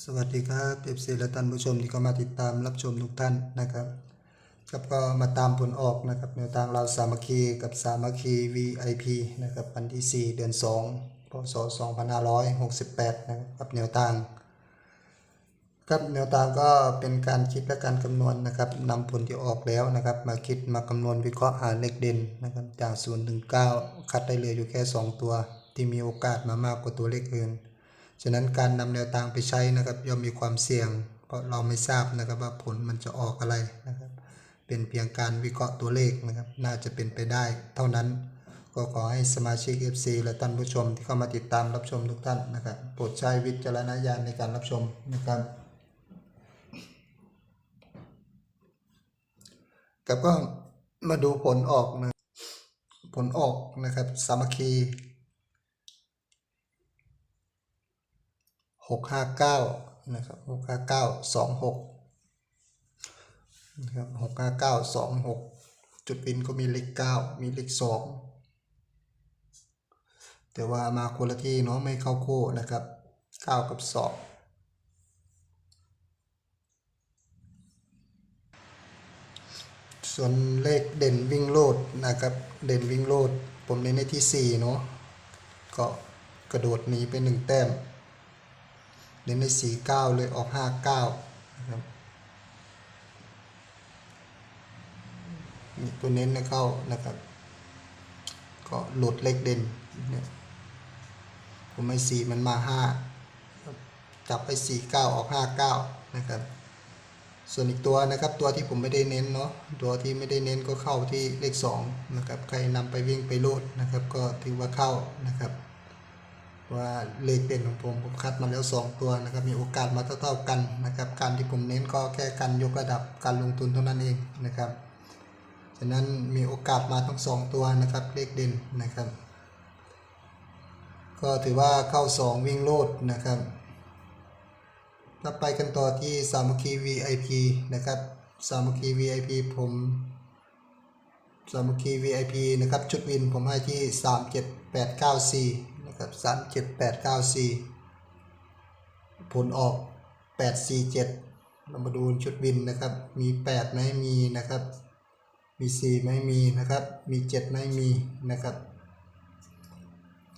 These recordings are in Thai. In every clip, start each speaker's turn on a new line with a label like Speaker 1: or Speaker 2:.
Speaker 1: สวัสดีครับเอฟซีและท่านผู้ชมที่เข้ามาติดตามรับชมทุกท่านนะครับครับก็มาตามผลออกนะครับแนวทางเราสามัคคีกับสามัคคี VIP นะครับวันที่ 4 เดือน 2 พศ 2568 นะครับแนวทางครับแนวทางก็เป็นการคิดและการคำนวณนะครับนำผลที่ออกแล้วนะครับ มาคิดมาคำนวณวิเคราะห์หาเลขเด่นนะครับจาก0ถึง9คัดได้เหลืออยู่แค่ 2 ตัว ที่มีโอกาสมามากกว่าตัวเลขอื่น ฉะนั้นการนำแนวทางไปใช้นะครับย่อมมีความเสี่ยง เพราะเราไม่ทราบนะครับว่าผลมันจะออกอะไรนะครับ เป็นเพียงการวิเคราะห์ตัวเลขนะครับ น่าจะเป็นไปได้ เท่านั้นก็ขอให้สมาชิก FC และท่านผู้ชมที่เข้ามาติดตามรับชมทุกท่านนะครับโปรดใช้วิจารณญาณในการรับชมนะครับกับก็มาดูผลออกนะผลออกนะครับสามัคคี หกห้าเก้านะครับหกห้าเก้าสองหกนะครับหกห้าเก้าสองหกจุดวินก็มีเลขเก้ามีเลขสองแต่ว่ามาคนละที่เนาะไม่เข้าคู่นะครับเก้ากับสองส่วนเลขเด่นวิ่งโลดนะครับเด่นวิ่งโลด ผมเน้นในที่สี่เนาะก็กระโดดหนีไปหนึ่งแต้ม เน้นในสี่เก้าเลยออกห้าเก้านะครับตัวเน้นนะเข้านะครับ ก็หลุดเลขเด่นเนี่ยผมไม่สี่มันมาห้าจับไปสี่เก้าออกห้าเก้านะครับ ส่วนอีกตัวนะครับตัวที่ผมไม่ได้เน้นเนาะตัวที่ไม่ได้เน้นก็เข้าที่เลขสองนะครับ ใครนำไปวิ่งไปโลดนะครับ ก็ถือว่าเข้านะครับ ว่าเลขเด่นของผมผมคัดมาแล้ว 2 ตัวนะครับมีโอกาสมาเท่าๆกันนะครับการที่ผมเน้นก็แค่การยกระดับการลงทุนเท่านั้นเองนะครับฉะนั้นมีโอกาสมาทั้ง 2 ตัวนะครับเลขเด่นนะครับ ก็ถือว่าเข้า 2 วิ่งโลดนะครับถ้าไปกันต่อที่สามัคคี VIP นะครับสามัคคี VIP ผมสามัคคี VIP นะครับ ชุดวินผมให้ที่ 37894 นะครับ37894ผลออก847เรามาดูชุดวินนะครับ มี8ไหมมีนะครับ มี4ไม่มีนะครับ มี7ไม่มีนะครับ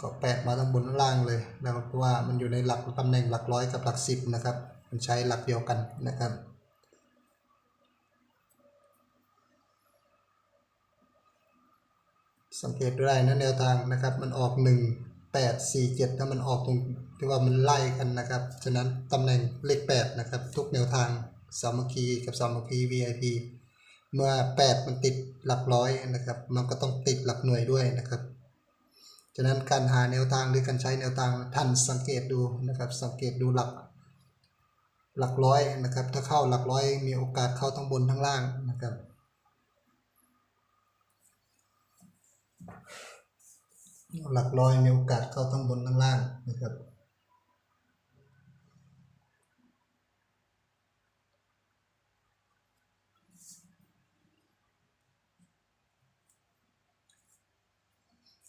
Speaker 1: ก็8มาทั้งบนทั้งล่างเลยนะครับเพราะว่ามันอยู่ในหลักตำแหน่งหลักร้อยกับหลัก10นะครับ มันใช้หลักเดียวกันนะครับสังเกตได้นะแนวทางนะครับมันออก 1 8 4 7ถ้ามันออกตรงที่ว่ามันไล่กันนะครับ ฉะนั้นตำแหน่งเลข 8 นะครับ ทุกแนวทางสามัคคีกับสามัคคี VIP เมื่อ 8 มันติดหลักร้อยนะครับ มันก็ต้องติดหลักหน่วยด้วยนะครับ ฉะนั้นการหาแนวทางหรือการใช้แนวทางท่านสังเกตดูนะครับ สังเกตดูหลักหลักร้อยนะครับ ถ้าเข้าหลักร้อยมีโอกาสเข้าทั้งบนทั้งล่างนะครับ หลักร้อยมีโอกาสเข้าทั้งบนทั้งล่างนะครับ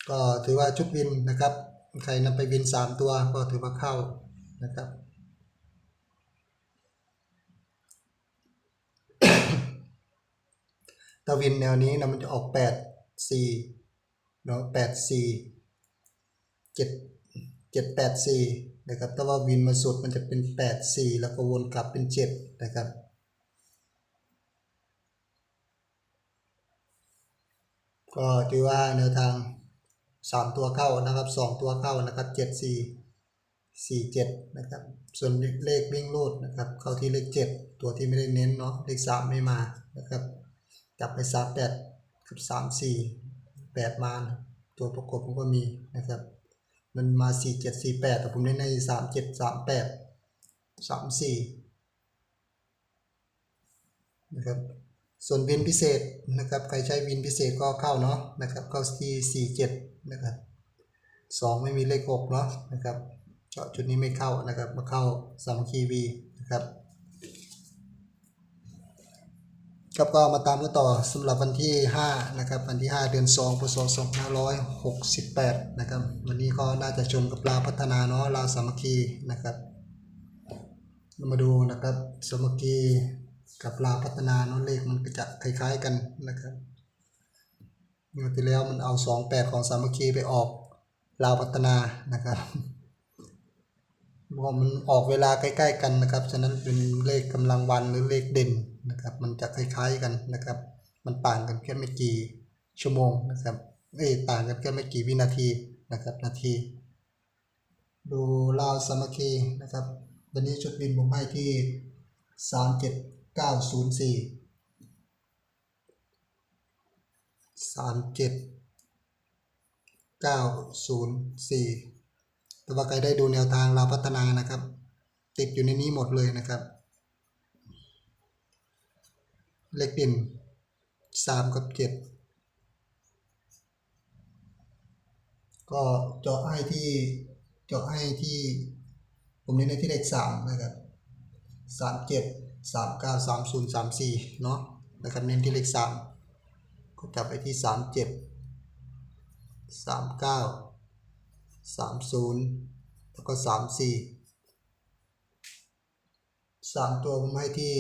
Speaker 1: ก็ถือว่าชุดวินนะครับ ใครนำไปวิน 3 ตัวก็ถือว่าเข้านะครับถ้าวินแนวนี้นะมันจะออก 8 4เนาะ8 4 7 7 8 4นะครับแต่ว่าวินมาสุดมันจะเป็น8 4แล้วก็วนกลับเป็น7นะครับก็ถือว่าแนวทาง 3 ตัวเข้านะครับ 2 ตัวเข้านะครับ 7 4 4 7 นะครับ ส่วนเลขวิ่งรูดนะครับ เข้าที่เลข 7 ตัวที่ไม่ได้เน้นเนาะเลข 3 ไม่มานะครับจับไป 3 8กับ3 4 8 มานตัวประกบมันก็มีนะครับ มันมา4 7 4 8แต่ผมเน้นใน3 7 3 8 3 4นะครับส่วนวินพิเศษนะครับใครใช้วินพิเศษก็เข้าเนาะนะครับเข้าที่47นะครับ2ไม่มีเลข6เนาะนะครับเจาะจุดนี้ไม่เข้านะครับมาเข้าสามคคีวีนะครับ ครับก็มาตามกันต่อสำหรับวันที่5นะครับวันที่ 5 เดือน2พศ2568นะครับวันนี้ก็น่าจะชมกับลาวพัฒนาเนาะลาวสามัคคีนะครับเรามาดูนะครับสามกีกับลาวพัฒนาเนาะเลขมันก็จะคล้าย ๆกันนะครับงวดที่แล้วมันเอาสองแปดของสามัคคีไปออกลาวพัฒนานะครับ เพราะมันออกเวลาใกล้ ๆ กันนะครับ ฉะนั้นเป็นเลขกำลังวันหรือเลขเด่นนะครับ มันจะคล้ายๆกันนะครับ มันต่างกันแค่ไม่กี่ชั่วโมงนะครับเอ้ต่างกันแค่ไม่กี่วินาทีนะครับนาที ดูลาวสมัคคีนะครับวันนี้ชุดบินผมให้ที่ 37904 37 904 แต่ว่าใครได้ดูแนวทางเราพัฒนานะครับ ติดอยู่ในนี้หมดเลยนะครับ เลขเด่นสามกับเจ็ดก็เจาะให้ที่เจาะให้ที่ ผมเน้นในที่เลขสามนะครับสามเจ็ดสามเก้าสามศูนย์สามสี่เนาะนะครับเน้นที่เลขสามก็จับไปที่สามเจ็ดสามเก้า สามศูนย์แล้วก็สามสี่สามตัวผมให้ที่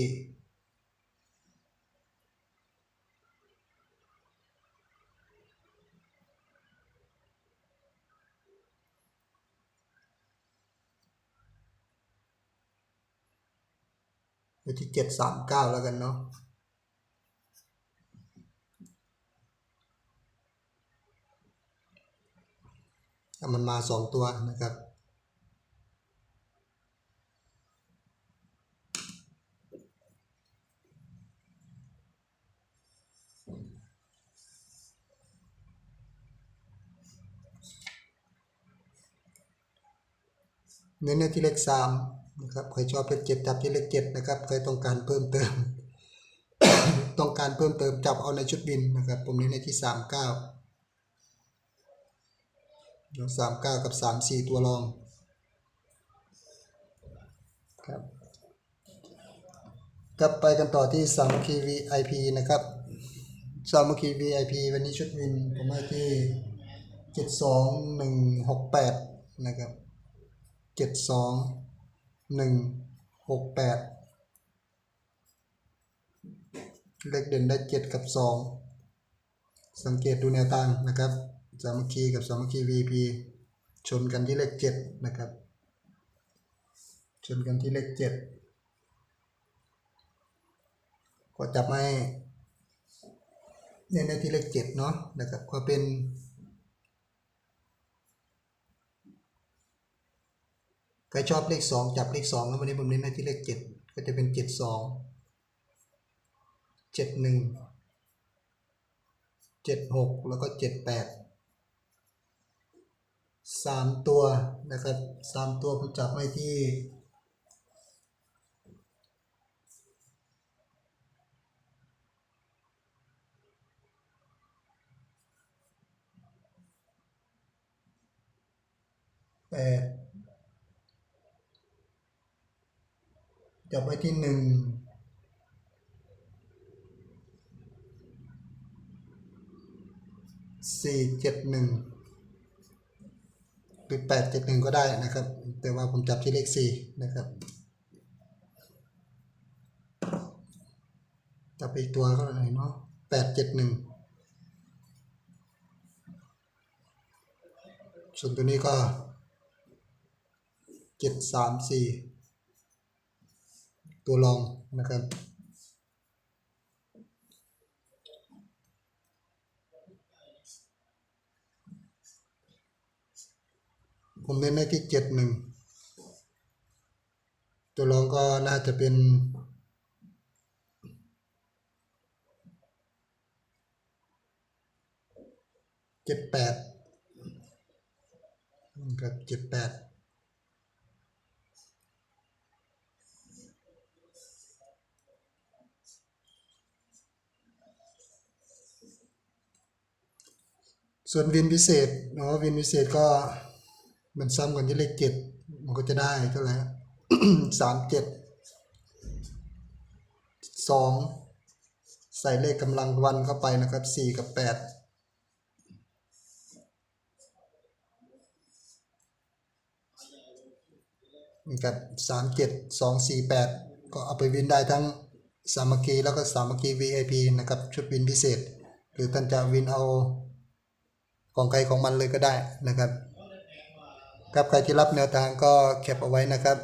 Speaker 1: ไปที่เจ็ดสามเก้าแล้วกันเนาะ ถ้ามันมาสองตัวนะครับ เน้นในที่เลขสามนะครับใครชอบเลขเจ็ดจับที่เลขเจ็ดนะครับใครต้องการเพิ่มเติม ต้องการเพิ่มเติมจับเอาในชุดบินนะครับ ผมเน้นในที่สามเก้า สามเก้ากับสามสี่ตัวรองครับกลับไปกันต่อที่สามัคคี VIP นะครับสามัคคี VIP วันนี้ชุดวินผมให้ที่เจ็ดสองหนึ่งหกแปดนะครับเจ็ดสองหนึ่งหกแปดเลขเด่นได้เจ็ดกับสองสังเกตดูแนวทางนะครับ สามัคคีกับสามัคคี VP ชนกันที่เลขเจ็ดนะครับ ชนกันที่เลขเจ็ดก็จับให้เน้นในที่เลขเจ็ดเนาะนะครับก็เป็นใครชอบเลขสองจับเลขสองแล้ววันนี้ผมเน้นให้ที่เลขเจ็ดก็จะเป็นเจ็ดสองเจ็ดหนึ่งเจ็ดหกแล้วก็เจ็ดแปด สามตัวนะครับสามตัวผมจับไว้ที่แปดจับไว้ที่หนึ่งสี่เจ็ดหนึ่ง หรือแปดเจ็ดหนึ่งก็ได้นะครับ แต่ว่าผมจับที่เลขสี่นะครับจับไปอีกตัวก็ได้เนาะแปดเจ็ดหนึ่งส่วนตัวนี้ก็เจ็ดสามสี่ตัวรองนะครับ ผมเน้นในที่เจ็ดหนึ่งตัวรองก็น่าจะเป็นเจ็ดแปดครับเจ็ดแปดส่วนวินพิเศษเนาะวินพิเศษก็ มันซ้ำกันที่เลขเจ็ดมันก็จะได้เท่าไหร่สามเจ็ดสองใส่เลขกำลังวันเข้าไปนะครับสี่กับแปดกับสามเจ็ดสองสี่แปดก็เอาไปวินได้ทั้งสามัคคีแล้วก็สามัคคี VIP นะครับ ชุดวินพิเศษ หรือท่านจะวินเอาของใครของมันเลยก็ได้นะครับ ครับใครที่รับแนวทางก็แคปเอาไว้นะครับ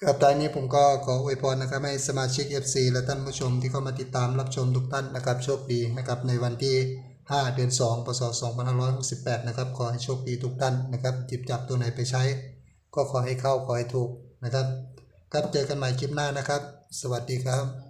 Speaker 1: ครับตอนนี้ผมก็ขออวยพรนะครับให้สมาชิก FC และท่านผู้ชมที่เข้ามาติดตามรับชมทุกท่านนะครับโชคดีนะครับในวันที่ 5 เดือน 2 พศ 2568 นะครับขอให้โชคดีทุกท่านนะครับจิบจับตัวไหนไปใช้ ก็ขอให้เข้าขอให้ถูกนะครับครับเจอกันใหม่คลิปหน้านะครับ สวัสดีครับ